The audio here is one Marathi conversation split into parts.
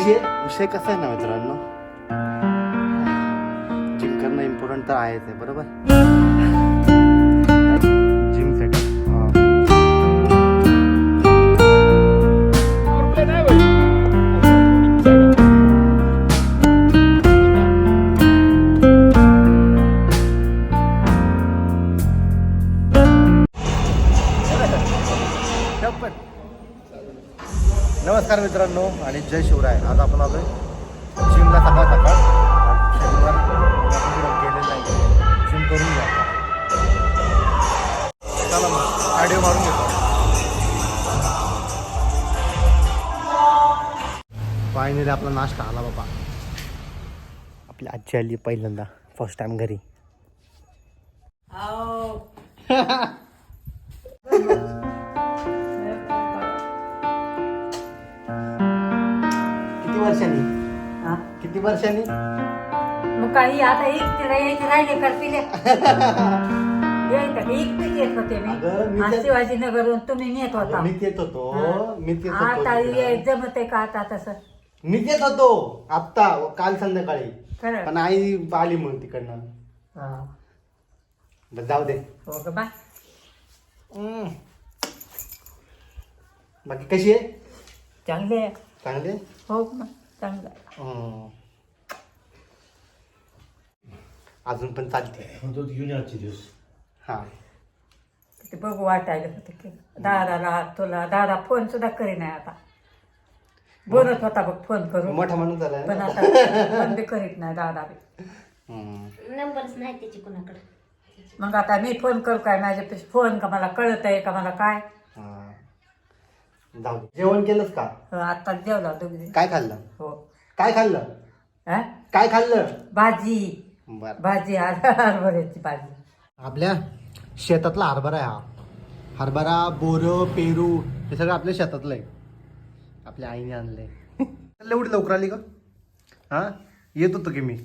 विषय विषय कसा आहे ना मित्रांनो? जिम करणं इम्पॉर्टंट तर आहेच आहे बरोबर? नमस्कार मित्रांनो आणि जय शिवराय. आज आपण आलोय जिमला सकाळ सकाळ. शनिवार गेलेलं नाही. जिम करून घ्या चला मग मारून घेतो. फायनली आपला नाश्ता आला बाबा. आपली आजी आली पहिल्यांदा फर्स्ट टाइम घरी. वर्षांनी? हा? किती वर्षांनी? मग काही आता एकटीला यायचे राहिले करतील एकटीच येत होते अगं, मी मी ते- शिवाजीनगरहून तुम्ही नेत होता. मीच येत होतो. येत आता होतो ये जमत आहे का आता तसं? मीच येत होतो. आत्ता काल संध्याकाळी. खरं? पण आई आली मग तिकडनं. हा. बरं, जाऊ दे. हो का बा हम्म. बाकी कशी आहे? चांगले आहे. चांगली आहे? हो चांगलं. हम्म. अजून पण चालते तो घेऊन आजचे दिवस. हा. ते बघू वाटायला होतं की दादाला तुला दादा फोन सुद्धा करी नाही आता. बोलत होता बघ फोन करून. मोठा माणूस झालाय पण? आता फोन बी करीत नाही दादा बी. नंबरच नाही त्याची कोणाकडे. मग आता मी फोन करू काय? माझ्या फोन का? मला कळत आहे का? मला काय. जाऊ दे. जेवण केलंस का? हो, आता जेवला दोघी काय खाल्लं? हो. काय खाल्लं? हा? काय खाल्लं? भाजी. बर. भाजी हरभऱ्याची भाजी. आपल्या शेतातला हरभरा आहे हा. हरभरा बोरं पेरू हे सगळं आपल्या शेतातलं आहे. आपल्या आईने आणलंय. एवढी लवकर आली का हा? येत होतो की मी?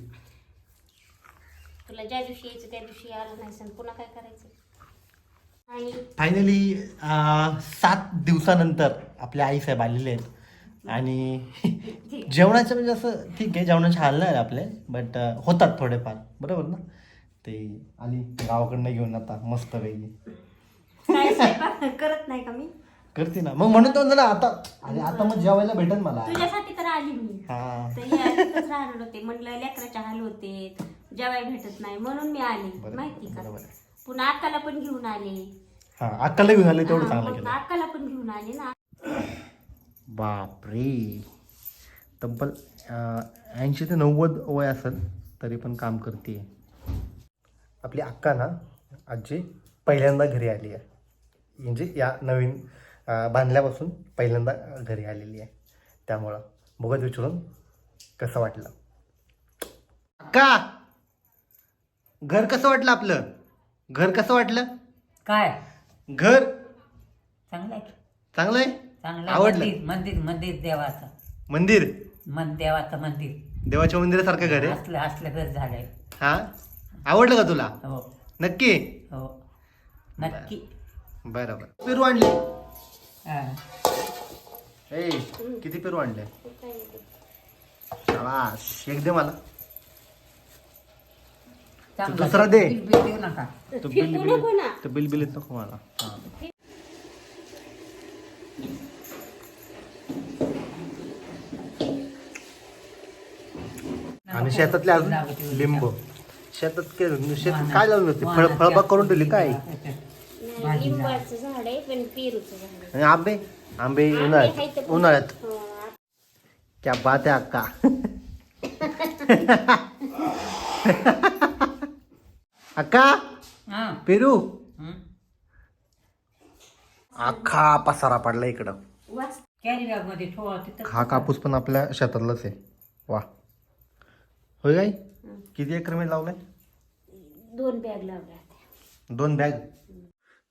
तुला ज्या दिवशी यायचं त्या दिवशी आलं नाही सण पुन्हा काय करायचं? फायनली सात दिवसानंतर आपले आईसाहेब आलेले आहेत. आणि जेवणाचं म्हणजे असं ठीक आहे जेवणाचे हाल नाही आपले बट होतात थोडेफार. बरोबर ना? ते आली गावाकडनं घेऊन आता मस्त पैकी. करत नाही का मी? करते ना. मग म्हणून तो ना आता आणि आता मग जेवायला भेटेल मला. तुझ्यासाठी तर आली मी. राहणार होते. म्हणलं लेकराचे हाल होते. जेवाय भेटत नाही. म्हणून मी आले. माहिती का. पुन्हा अक्काला पण घेऊन आले. हा अक्काला घेऊन आले तेवढं चांगलं केलं. अक्काला पण घेऊन आले ना. बापरे. तब्बल ऐंशी ते नव्वद वय असेल तरी पण काम करते आपली अक्का ना आजी पहिल्यांदा घरी आली आहे. म्हणजे या नवीन बांधल्यापासून पहिल्यांदा घरी आलेली आहे. त्यामुळं बघत विचारून कसं वाटलं? अक्का! घर कसं वाटलं आपलं? घर कसं वाटलं? काय? घर? चांगलं आहे चांगलं आहे चांगलं आवडलं? मंदिर मंदिर मंदिर देवाचं. मंदिर? मन देवाचं मंदिर. देवाच्या मंदिरासारखं घर आहे? असलं असलं घर झालंय. हा? आवडलं का तुला? हो. नक्की? हो. नक्की. बरं बरं पेरू आणले? हा. ए किती पेरू आणले? शाबाश एक दे मला. दुसरा दे. बिल बिल देऊ नका. तो बिल फेकू बिल नको ना. तो बिल बिल येत नको मला. आणि शेतातले अजून लिंब. शेतात के- शेतात काय लावून होते? फळ फळबाग करून ठेवली काय? नाही, लिंबाचं झाड आहे पण पेरूचं झाड आहे. आणि आंबे? आंबे आहे उन्हाळ्यात. उन्हाळ्यात. हो, क्या बात है अक्का. अक्का हा पेरू. अख्खा पसारा पडला इकडं वाच कॅरी बॅगमध्ये ठेवा तिथं हा कापूस पण आपल्या शेतातलाच आहे वा होय काय किती एकरमध्ये लावलाय दोन बॅग लावल्या दोन बॅग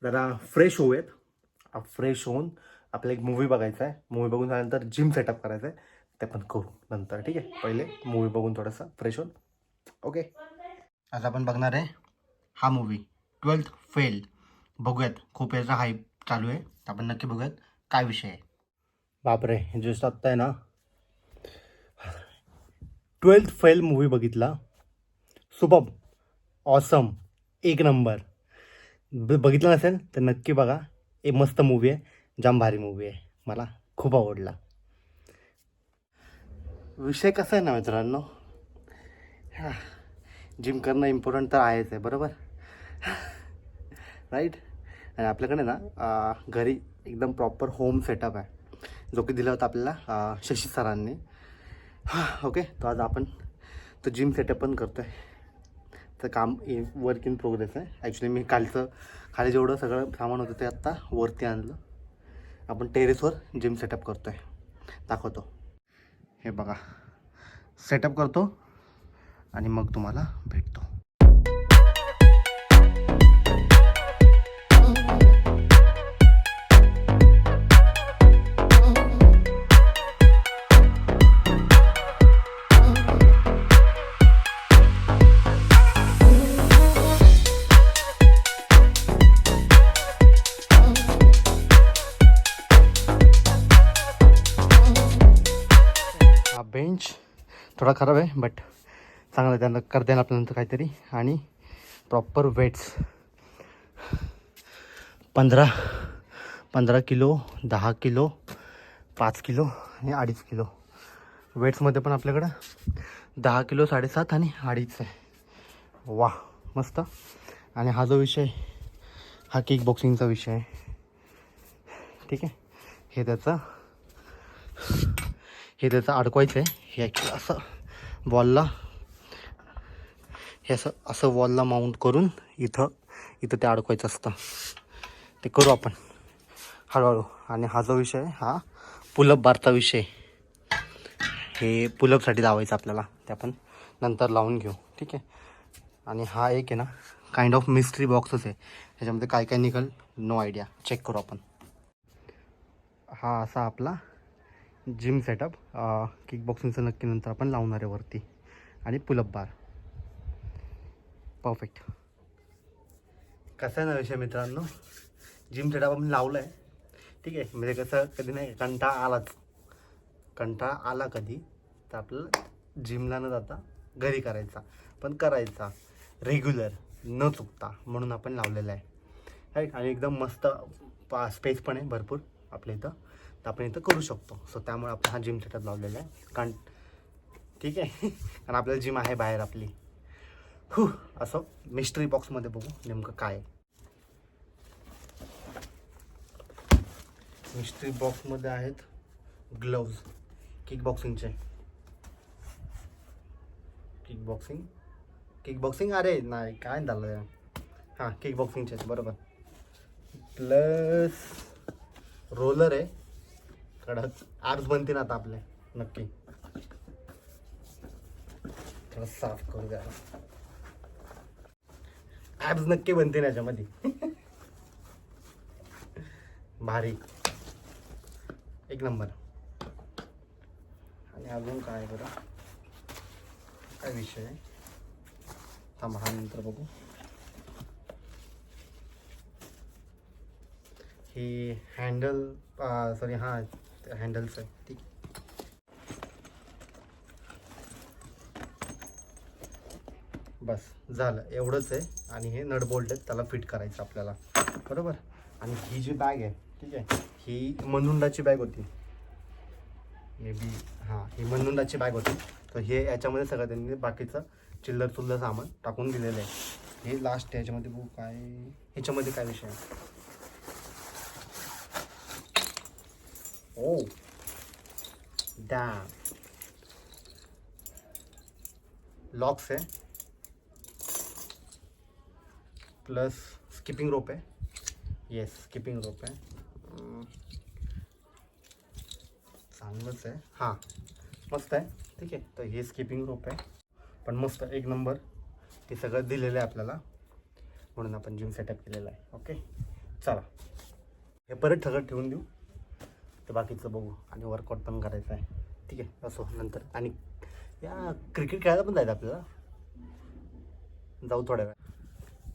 जरा फ्रेश होऊयात. फ्रेश होऊन आपल्याला एक मूवी बघायचा आहे मूवी बघून झाल्यानंतर जिम सेटअप करायचं आहे ते पण करू नंतर ठीक आहे? पहिले मूवी बघून थोडंसं फ्रेश होऊन. ओके आज आपण बघणार आहे हा मूवी ट्वेल्थ फेल बघूयात. खूप याचा हाईप चालू आहे. आपण नक्की बघूयात काय विषय आहे. बापरे जस्ट आत्ता आहे ना. ट्वेल्थ फेल मूवी बघितला. सुपब ऑसम एक नंबर ब बघितला नसेल तर नक्की बघा. एक मस्त मूवी आहे. जाम भारी मूवी आहे. मला खूप आवडला. विषय कसा आहे ना मित्रांनो? जिम करणं इम्पॉर्टंट तर आहेच आहे बरोबर? राईट आणि आपल्याकडे ना घरी एकदम प्रॉपर होम सेटअप आहे. जो की दिला होता आपल्याला शशी सरांनी. ओके तो आज आपण तो जिम सेटअप पण करतो आहे तर काम इन वर्क इन प्रोग्रेस आहे. ॲक्च्युली मी कालचं खाली जेवढं सगळं सामान होतं ते आत्ता वरती आणलं. आपण टेरेसवर जिम सेटअप करतो आहे दाखवतो. हे बघा. सेटअप करतो आणि मग तुम्हाला भेटतो. थोडा खराब आहे बट चांगला त्यांना करता येईल आपल्यानंतर काहीतरी. आणि प्रॉपर वेट्स पंधरा पंधरा किलो दहा किलो पाच किलो आणि अडीच किलो. वेट्समध्ये पण आपल्याकडं दहा किलो साडेसात आणि अडीच आहे. वा मस्त. आणि हा जो विषय हा किक बॉक्सिंगचा विषय आहे. ठीक आहे? हे त्याचं हे त्याचं अडकवायचं आहे हे ॲक्च्युली असं वॉलला हे असं असं वॉलला माउंट करून इथं इथं ते अडकवायचं असतं. ते करू आपण. हळूहळू. आणि हा जो विषय हा पुलअप बारचा विषय हे पुलअपसाठी लावायचं आपल्याला. ते आपण नंतर लावून घेऊ. ठीक आहे? आणि हा एक आहे ना काइंड ऑफ मिस्ट्री बॉक्सच आहे. त्याच्यामध्ये काय काय निघाल नो आयडिया चेक करू आपण. हा असा आपला जिम सेटअप किक बॉक्सिंगचं नक्की नंतर आपण लावणार आहे वरती. आणि पुलअप बार परफेक्ट कसं आहे ना विषय मित्रांनो? जिम सेटअप आपण लावलं आहे ठीक आहे? म्हणजे कसं कधी नाही कंटाळा आलाच. कंटाळा आला कधी तर आपल्याला जिमला न जाता घरी करायचा. पण करायचा. रेग्युलर न चुकता. म्हणून आपण लावलेला आहे. आणि एकदम मस्त पा स्पेस पण आहे भरपूर आपल्या इथं. तर आपण इथं करू शकतो. सो त्यामुळे आपण हा जिम सेटअप लावलेला आहे. कारण ठीक आहे. कारण आपल्याला जिम आहे बाहेर आपली. हू असं मिस्ट्री बॉक्समध्ये बघू नेमकं काय आहे. मिस्ट्री बॉक्समध्ये आहेत ग्लव्ज किक बॉक्सिंगचे किक बॉक्सिंग किक बॉक्सिंग अरे नाही काय झालं? हां किक बॉक्सिंगचे आहेत बरोबर. प्लस रोलर आहे. कडक. आर्म्स बनतील आता आपले. नक्की. थोडं साफ करू द्या ॲब्स नक्की बनतील याच्यामध्ये. भारी. एक नंबर. आणि अजून काय बरं? काय विषय? आहे थांबा हा नंतर बघू. हे हँडल सॉरी हां हँडल्स आहे ठीक. बस झालं. एवढंच आहे. आणि हे नटबोल्ट आहेत त्याला फिट करायचं आपल्याला. बरोबर? आणि ही जी बॅग आहे ठीक आहे ही मनुंडाची बॅग होती. मे बी हां ही मनुंडाची बॅग होती. तर हे याच्यामध्ये सगळं त्यांनी बाकीचं चिल्लर चुल्लर सामान टाकून दिलेलं आहे. हे लास्ट याच्यामध्ये बघू काय ह्याच्यामध्ये काय विषय आहे? ओ डॅम लॉक्स आहे प्लस स्किपिंग रोप आहे येस स्किपिंग रोप आहे चांगलंच आहे हां मस्त आहे ठीक आहे तर हे स्किपिंग रोप आहे पण मस्त एक नंबर ते सगळं दिलेलं आहे आपल्याला. म्हणून आपण जिम सेटअप केलेला आहे. ओके चला. हे परत ठगत ठेवून देऊ. तर बाकीचं बघू. आणि वर्कआउट पण करायचं आहे. ठीक आहे असो नंतर. आणि या क्रिकेट खेळायला पण जायचं आपल्याला. जाऊ थोड्या वेळ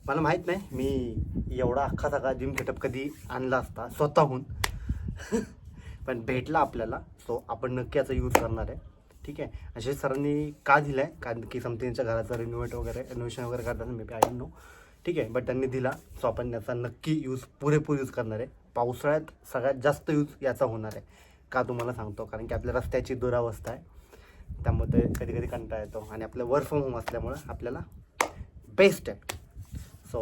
मला माहीत नाही मी एवढा अख्खा सगळा जिम सेटअप कधी आणला असता स्वतःहून. पण भेटला आपल्याला. सो आपण नक्की याचा यूज करणार आहे. ठीक आहे? असे सरांनी का दिला आहे कारण की समथिंगच्या घराचं रिनोव्हेट वगैरे रिनोव्हेशन वगैरे करताना मे बी आय नो ठीक आहे? बट त्यांनी दिला. सो आपण याचा नक्की यूज पुरेपूर यूज करणार आहे. पावसाळ्यात सगळ्यात जास्त यूज याचा होणार आहे. का तुम्हाला सांगतो? कारण की आपल्या रस्त्याची दुरावस्था आहे. त्यामध्ये कधी कधी कंटाळा येतो. आणि आपलं वर्क फ्रॉम होम असल्यामुळं आपल्याला बेस्ट आहे. सो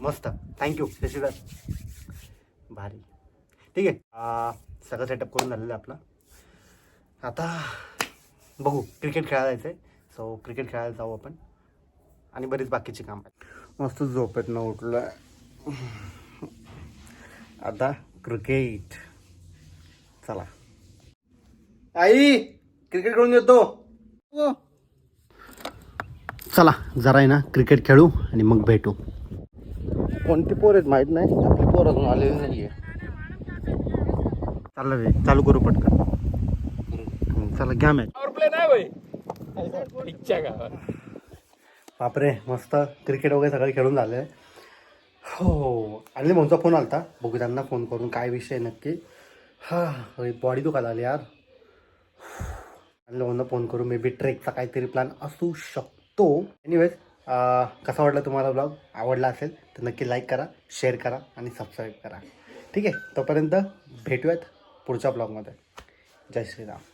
मस्त. थँक्यू शशीधर भारी. ठीक आहे. सगळं सेटअप करून झालेलं आहे आपलं. आता बघू. क्रिकेट खेळायला जायचं आहे. सो क्रिकेट खेळायला जाऊ आपण. आणि बरीच बाकीची काम आहेत. मस्त झोपेत न उठलं आता क्रिकेट चला. आई क्रिकेट खेळून येतो. चला जरा आहे ना क्रिकेट खेळू आणि मग भेटू. कोणती पोर आहेत माहीत नाही आपली पोर अजून आलेली नाहीये. चाललं रे चालू करू पटकन. चला घ्या मॅच बापरे मस्त. क्रिकेट वगैरे सगळं खेळून झालं हो. आणि भाऊचा फोन आलता. बघू त्यांना फोन करून काय विषय नक्की. हा बॉडी दुखायला आली यार. आणि फोन करू मे बी ट्रेकचा काहीतरी प्लॅन असू शकतो. एनिवेज कसा वाटला तुम्हाला ब्लॉग आवडला असेल तर नक्की लाईक करा शेअर करा आणि सबस्क्राईब करा. ठीक आहे तोपर्यंत भेटूयात पुढच्या ब्लॉगमध्ये जय श्रीराम.